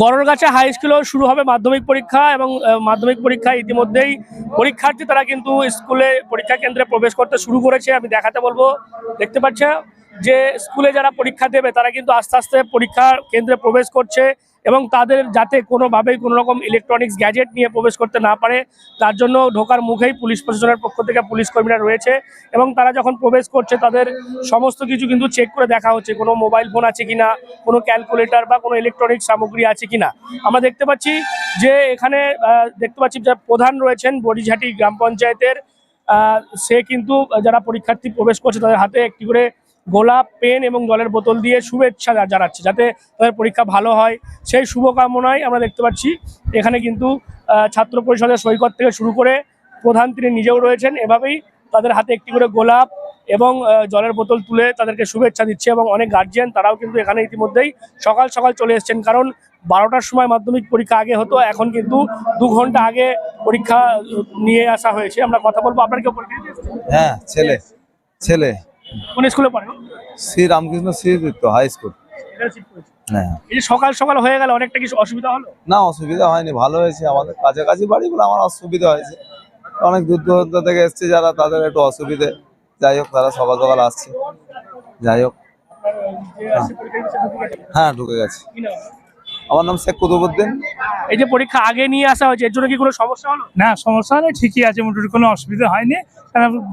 গড়রগাছা high স্কুলেও শুরু হবে মাধ্যমিক পরীক্ষা এবং মাধ্যমিক পরীক্ষা ইতিমধ্যেই পরীক্ষার্থী তারা কিন্তু স্কুলে পরীক্ষা কেন্দ্রে প্রবেশ করতে শুরু করেছে, আমি দেখাতে বলব। দেখতে পাচ্ছে? যে স্কুলে যারা পরীক্ষা দেবে, তারা কিন্তু আস্তে আস্তে পরীক্ষা কেন্দ্রে প্রবেশ করছে এবং তাদের যাতে কোনোভাবেই কোনো রকম ইলেকট্রনিক্স গ্যাজেট নিয়ে প্রবেশ করতে না পারে, তার জন্য ঢোকার মুখেই পুলিশ প্রশাসনের পক্ষ থেকে পুলিশ কর্মীরা রয়েছে এবং তারা যখন প্রবেশ করছে, তাদের সমস্ত কিছু কিন্তু চেক করে দেখা হচ্ছে, কোনো মোবাইল ফোন আছে কিনা, কোনো ক্যালকুলেটর বা কোনো ইলেকট্রনিক সামগ্রী আছে কিনা। আমরা দেখতে পাচ্ছি যে এখানে দেখতে পাচ্ছি যে প্রধান রয়েছেন বড়িঝাটি গ্রাম পঞ্চায়েতের সে কিন্তু যারা পরীক্ষার্থী প্রবেশ করছে, তাদের হাতে একটি করে গোলাপ, পেন এবং জলের বোতল দিয়ে শুভেচ্ছা জানাচ্ছে, যাতে তাদের পরীক্ষা ভালো হয়। সেই শুভকামনায় আমরা দেখতে পাচ্ছি। এখানে কিন্তু ছাত্র পরিষদের সৈকত থেকে শুরু করে প্রধান তিনি নিজেও রয়েছেন। এভাবেই তাদের হাতে একটি করে গোলাপ এবং জলের বোতল তুলে তাদেরকে শুভেচ্ছা দিচ্ছে এবং অনেক গার্জিয়ান তারাও কিন্তু এখানে ইতিমধ্যেই সকাল সকাল চলে এসেছেন। কারণ বারোটার সময় মাধ্যমিক পরীক্ষা আগে হতো, এখন কিন্তু দু ঘণ্টা আগে পরীক্ষা নিয়ে আসা হয়েছে। আমরা কথা বলব। আপনার কেউ হ্যাঁ ছেলে। ছেলে। কোন স্কুলে পড়ে? শ্রী রামকৃষ্ণ শ্রীযুক্ত হাই স্কুল। হ্যাঁ। এই যে সকাল সকাল হয়ে গেল অনেকটা কিছু অসুবিধা হলো? না অসুবিধা হয়নি ভালো হয়েছে। আমাদের কাছাকাছি বাড়ি বলে আমার অসুবিধা হয়েছে। অনেক দূর দূরান্ত থেকে এসছে যারা তাদের একটু অসুবিধে। যাই হোক তারা সকাল সকাল আসছে। যাই হোক। যে আসছে পরীক্ষা দিতে সে ঢুকে গেছে। হ্যাঁ ঢুকে গেছে নাম? আমার নাম শেখ কুতুবুদ্দিন এই যে পরীক্ষা আগে নিয়ে আসা হয়েছে এর জন্য কি কোনো সমস্যা হলো? না সমস্যা নেই ঠিকই আছে মোটামুটি কোনো অসুবিধা হয়নি।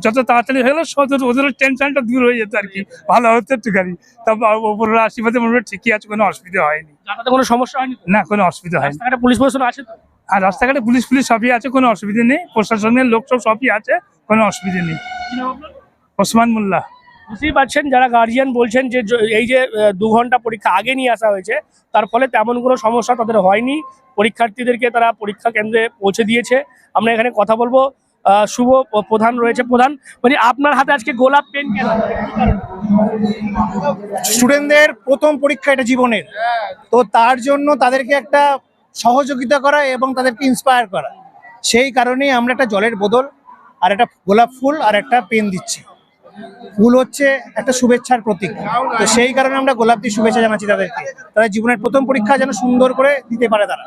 যত তাড়াতাড়ি গেলো সত- ওদের টেনশনটা দূর হয়ে যেত আর কি। ভালো হতো একটুখানি। তারপর ওপরের আশীর্বাদে মোটামুটি ঠিকই আছে কোনো অসুবিধা হয়নি। কোনো সমস্যা হয়নি? না কোনো অসুবিধা হয়নি। পুলিশ প্রশাসন আছে তো? আর রাস্তাঘাটে পুলিশ পুলিশ সবই আছে কোনো অসুবিধা নেই। প্রশাসনের লোক সব সবই আছে কোনো অসুবিধা নেই? ওসমান মোল্লা। বুঝতেই পারছেন যারা গার্জিয়ান বলছেন যে এই যে দু ঘণ্টা পরীক্ষা আগে নিয়ে আসা হয়েছে তার ফলে তেমন কোনো সমস্যা তাদের হয়নি। পরীক্ষার্থীদেরকে তারা পরীক্ষা কেন্দ্রে পৌঁছে দিয়েছে। আমরা এখানে কথা বলব। শুভ প্রধান রয়েছে। প্রধান মানে আপনার হাতে আজকে গোলাপ পেন কেন? স্টুডেন্টদের প্রথম পরীক্ষা এটা জীবনের। তো তার জন্য তাদেরকে একটা সহযোগিতা করা এবং তাদেরকে ইন্সপায়ার করা। সেই কারণেই আমরা একটা জলের বোতল, আর একটা গোলাপ ফুল, আর একটা পেন দিচ্ছি। ফুল হচ্ছে একটা শুভেচ্ছার প্রতীক। তো সেই কারণে আমরা গোলাপ দিয়ে শুভেচ্ছা জানাচ্ছি তাদেরকে। তাদের জীবনের প্রথম পরীক্ষা যেন সুন্দর করে দিতে পারে তারা।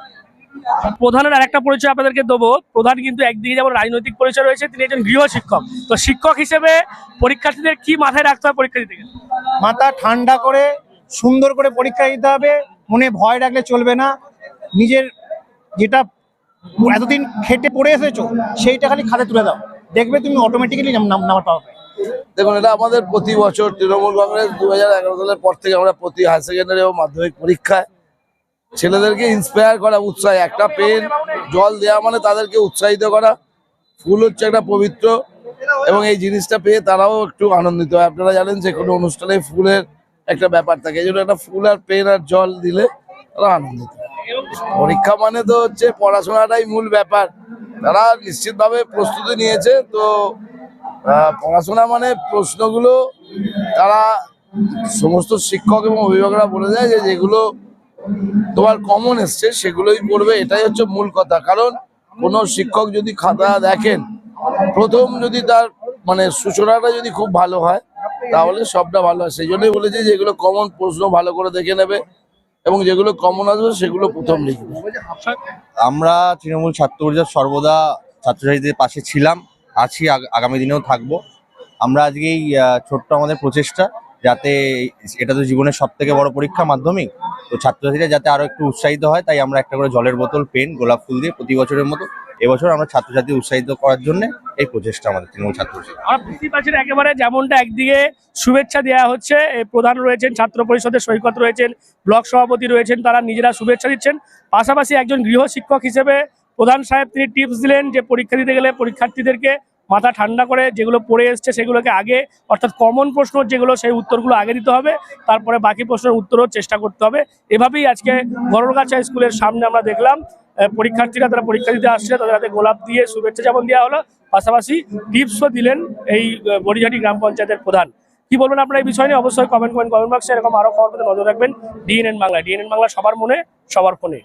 প্রধানের আরেকটা পরিচয় আপনাদেরকে দেবো। প্রধান কিন্তু একদিকে যেমন রাজনৈতিক পরিচয় রয়েছে তিনি একজন গৃহ শিক্ষক। তো শিক্ষক হিসেবে পরীক্ষার্থীদের কি মাথায় রাখতে হয় পরীক্ষা দিতে মাথা ঠান্ডা করে সুন্দর করে পরীক্ষা দিতে হবে। মনে ভয় রাখলে চলবে না। নিজের যেটা এতদিন খেটে পড়ে এসেছ সেইটা খালি খাতে তুলে দাও। দেখবে তুমি অটোমেটিক্যালি নাম্বার পাবে। দেখুন এটা আমাদের প্রতি বছর তৃণমূল কংগ্রেস দু হাজার এগারো সালের পর থেকে আমরা প্রতি হায়ার সেকেন্ডারি ও মাধ্যমিক পরীক্ষায় ছেলেদেরকে ইন্সপায়ার করা, উৎসাহ, একটা পেন, জল দেওয়া মানে তাদেরকে উৎসাহিত করা। ফুল হচ্ছে একটা পবিত্র এবং এই জিনিসটা পেয়ে তারাও একটু আনন্দিত হয়। আপনারা জানেন যে কোনো অনুষ্ঠানে ফুলের একটা ব্যাপার থাকে, এই জন্য একটা ফুল আর পেন আর জল দিলে তারা আনন্দিত। পরীক্ষা মানে তো হচ্ছে পড়াশোনাটাই মূল ব্যাপার। তারা নিশ্চিতভাবে প্রস্তুতি নিয়েছে, তো পড়াশোনা মানে প্রশ্নগুলো তারা সমস্ত শিক্ষক এবং অভিভাবকরা বলে দেয় যে যেগুলো তোমার কমন এসছে, সেগুলোই পড়বে, এটাই হচ্ছে মূল কথা। কারণ কোনো শিক্ষক যদি খাতা দেখেন, প্রথম যদি তার মানে সূচনাটা যদি খুব ভালো হয়, তাহলে সবটা ভালো হয়। সেই জন্যই বলেছি যেগুলো কমন প্রশ্ন ভালো করে দেখে নেবে এবং যেগুলো কমন আসবে, সেগুলো প্রথম লিখবে। আমরা তৃণমূল ছাত্র পরিষদ সর্বদা ছাত্রছাত্রীদের পাশে ছিলাম, আছি আগ- আগামী দিনেও থাকব। আমরা আজকে এই ছোট্ট আমাদের প্রচেষ্টা। যাতে এটা তো জীবনের সব থেকে বড় পরীক্ষা মাধ্যমিক, তো ছাত্রছাত্রীরা যাতে আরও একটু উৎসাহিত হয়, তাই আমরা একটা করে জলের বোতল, পেন, গোলাপ ফুল দিয়ে প্রতি বছরের মতো এবছর আমরা ছাত্রছাত্রী উৎসাহিত করার জন্য এই প্রচেষ্টা আমাদের তৃণমূল ছাত্র পরিষদ আমরা বুঝতেই পারছেন একেবারে যেমনটা একদিকে শুভেচ্ছা দেওয়া হচ্ছে প্রধান রয়েছেন ছাত্র পরিষদের সৈকত রয়েছেন, ব্লক সভাপতি রয়েছেন, তারা নিজেরা শুভেচ্ছা দিচ্ছেন। পাশাপাশি একজন গৃহ শিক্ষক হিসেবে প্রধান সাহেব তিনি টিপস দিলেন যে পরীক্ষা দিতে গেলে পরীক্ষার্থীদেরকে মাথা ঠান্ডা করে যেগুলো পড়ে এসছে সেগুলোকে আগে, অর্থাৎ কমন প্রশ্ন যেগুলো সেই উত্তরগুলো আগে দিতে হবে, তারপরে বাকি প্রশ্নের উত্তরও চেষ্টা করতে হবে। এভাবেই আজকে গরলগাছা স্কুলের সামনে আমরা দেখলাম পরীক্ষার্থীরা তারা পরীক্ষা দিতে আসছে, তাদের হাতে গোলাপ দিয়ে শুভেচ্ছা যেমন দেওয়া হলো, পাশাপাশি টিপসও দিলেন এই বড়িঝাটি গ্রাম পঞ্চায়েতের প্রধান। কি বলবেন আপনার এই বিষয় নিয়ে? অবশ্যই কমেন্ট করেন কমেন্ট বক্সে এরকম আরও খবর নজর রাখবেন। ডিএনএন বাংলা ডিএনএন বাংলা সবার মনে, সবার ফোনে।